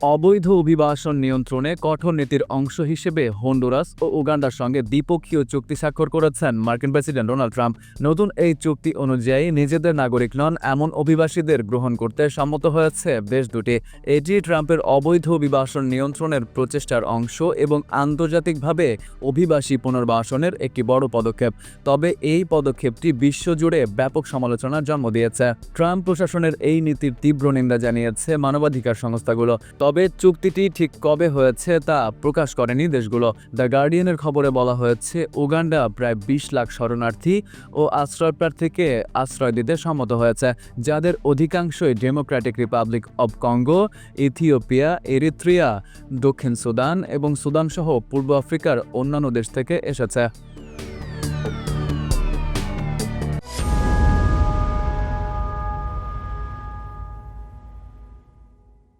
অবৈধ অভিবাসন নিয়ন্ত্রণে কঠোর নীতির অংশ হিসেবে হন্ডুরাস ও উগান্ডার সঙ্গে দ্বিপক্ষীয় চুক্তি স্বাক্ষর করেছেন মার্কিন প্রেসিডেন্ট ডোনাল্ড ট্রাম্প। নতুন এই চুক্তি অনুযায়ী নিজেদের নাগরিক নন, এমন অভিবাসীদের গ্রহণ করতে সম্মত হয়েছে দেশ দুটি। এটি ট্রাম্পের অবৈধ অভিবাসন নিয়ন্ত্রণের প্রচেষ্টার অংশ এবং আন্তর্জাতিকভাবে অভিবাসী পুনর্বাসনের একটি বড় পদক্ষেপ। তবে এই পদক্ষেপটি বিশ্বজুড়ে ব্যাপক সমালোচনার জন্ম দিয়েছে। ট্রাম্প প্রশাসনের এই নীতির তীব্র নিন্দা জানিয়েছে মানবাধিকার সংস্থাগুলো। তবে চুক্তিটি ঠিক কবে হয়েছে তা প্রকাশ করেনি দেশগুলো। দ্য গার্ডিয়ানের খবরে বলা হয়েছে, উগান্ডা প্রায় বিশ লাখ শরণার্থী ও আশ্রয়প্রার্থীকে আশ্রয় দিতে সম্মত হয়েছে, যাদের অধিকাংশই Democratic Republic of Congo, Ethiopia, Eritrea, দক্ষিণ সুদান এবং সুদানসহ পূর্ব আফ্রিকার অন্যান্য দেশ থেকে এসেছে।